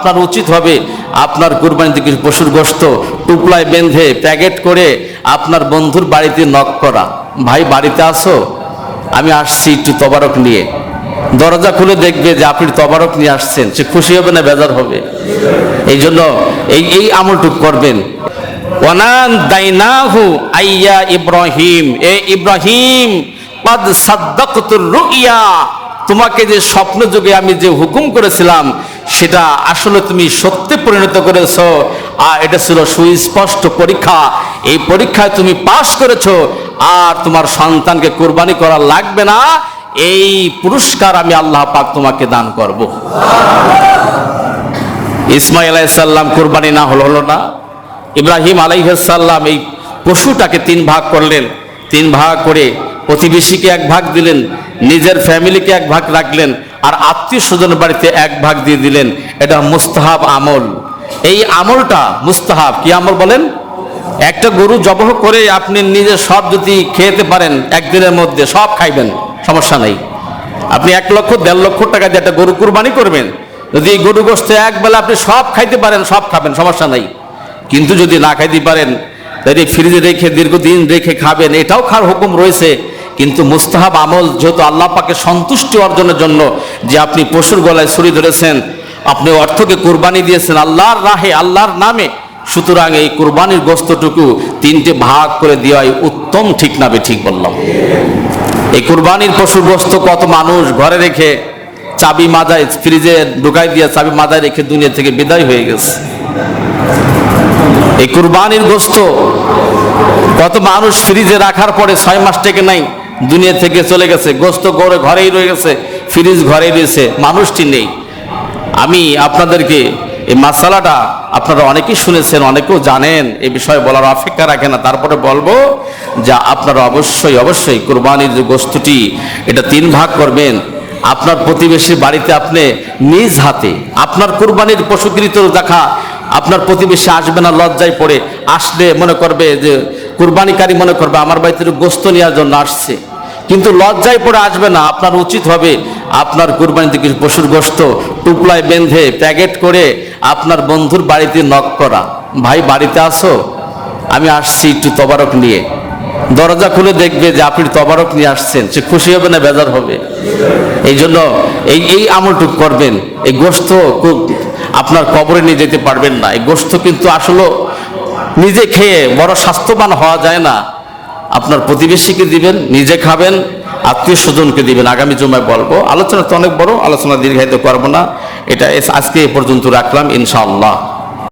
আপনার উচিত হবে আপনার কুরবানিতে কিছু পশুর গোস্ত টুকলায় বেঁধে প্যাকেট করে আপনার বন্ধুর বাড়িতে নক করা। ভাই, বাড়িতে আসো আমি আসছি একটু তবারক নিয়ে। দরজা খুলে দেখবে যে আপনি তবারক নিয়ে আসছেন। সে খুশি হবে না বেজার হবে? এই জন্য এই এই আমলটুক করবেন। ওয়ানান দাইনাহু আইয়া ইব্রাহিম। এ ইব্রাহিম পাদ সাদ্দাকতুর রুইয়া। তোমাকে যে স্বপ্ন যুগে আমি যে হুকুম করেছিলাম সেটা আসলে তুমি সত্যে পরিণত করেছ। আর এটা ছিল সুস্পষ্ট পরীক্ষা। এই পরীক্ষায় তুমি পাশ করেছ। আর তোমার সন্তানকে কোরবানি করা লাগবে না। এই পুরস্কার আমি আল্লাহ পাক তোমাকে দান করব। ইসমাইল আলাইসাল্লাম কোরবানি না হলো হলো না। ইব্রাহিম আলাইহাল্লাম এই পশুটাকে তিন ভাগ করলেন। তিন ভাগ করে প্রতিবেশীকে এক ভাগ দিলেন, নিজের ফ্যামিলিকে এক ভাগ রাখলেন, আর আত্মীয় স্বজন বাড়িতে এক ভাগ দিয়ে দিলেন। এটা মুস্তাহাব আমল। এই আমলটা মুস্তাহাব, কি আমল বলেন? একটা গরু জবহ করে আপনি নিজে সব যদি খেতে পারেন, একদিনের মধ্যে সব খাইবেন, সমস্যা নেই। আপনি এক লক্ষ, দেড় লক্ষ টাকা দিয়ে একটা গরু কুরবানি করবেন, যদি গরু গোস্ত এক বেলা আপনি সব খাইতে পারেন, সব খাবেন, সমস্যা নাই। কিন্তু যদি না খাইতে পারেন, তাহলে ফ্রিজে রেখে দীর্ঘদিন রেখে খাবেন, এটাও খাওয়ার হুকুম রয়েছে। কিন্তু মুস্তাহাব আমল যেহেতু আল্লাহ পাকে সন্তুষ্টি অর্জনের জন্য যে আপনি পশুর গলায় ছুরি ধরেছেন, আপনি অর্থকে কুরবানি দিয়েছেন আল্লাহর রাহে, আল্লাহর নামে, সুতরাং এই কুরবানির গোস্তটুকু তিনটে ভাগ করে দেওয়াই উত্তম, ঠিক না বে ঠিক বললাম। এই কুরবানির পশুর গোস্ত কত মানুষ ঘরে রেখে চাবি মাদায় ফ্রিজে ঢুকাই দিয়ে চাবি মাদায় রেখে দুনিয়া থেকে বিদায় হয়ে গেছে। এই কুরবানির গোস্ত কত মানুষ ফ্রিজে রাখার পরে ছয় মাস থেকে নাই দুনিয়া থেকে চলে গেছে, গোস্ত করে ঘরেই রয়ে গেছে, ফ্রিজ ঘরেই রয়েছে, মানুষটি নেই। আমি আপনাদেরকে এই মাসালাটা আপনারা অনেকেই শুনেছেন, অনেকেও জানেন এই বিষয়ে বলার অপেক্ষা রাখে না। তারপরে বলব যা আপনারা অবশ্যই অবশ্যই কোরবানির যে গোস্তটি, এটা তিন ভাগ করবেন। আপনার প্রতিবেশীর বাড়িতে আপনি নিজ হাতে, আপনার কোরবানির পশুকৃত দেখা, আপনার প্রতিবেশী আসবে না, লজ্জায় পড়ে, আসলে মনে করবে যে কুরবানিকারী মনে করবে, আমার বাড়িতে গোস্ত নেওয়ার জন্য আসছে। কিন্তু লজ্জায় পড়ে আসবে না। আপনার উচিত হবে আপনার কুরবানিতে কিছু পশুর গোস্ত টুকলায় বেঁধে প্যাকেট করে আপনার বন্ধুর বাড়িতে নক করা। ভাই, বাড়িতে আসো আমি আসছি একটু তবারক নিয়ে। দরজা খুলে দেখবে যে আপনি তবারক নিয়ে আসছেন। সে খুশি হবে না বেজার হবে? এই জন্য এই এই আমলটুক করবেন। এই গোস্ত আপনার কবরে নিয়ে যেতে পারবেন না। এই গোস্ত কিন্তু আসলে নিজে খেয়ে বড় স্বাস্থ্যবান হওয়া যায় না। আপনার প্রতিবেশীকে দিবেন, নিজে খাবেন, আত্মীয় স্বজনকে দিবেন। আগামী জমায় বলব, আলোচনা তো অনেক বড়, আলোচনা দীর্ঘায়িত করব না। এটা আজকে এ পর্যন্ত রাখলাম, ইনশাআল্লাহ।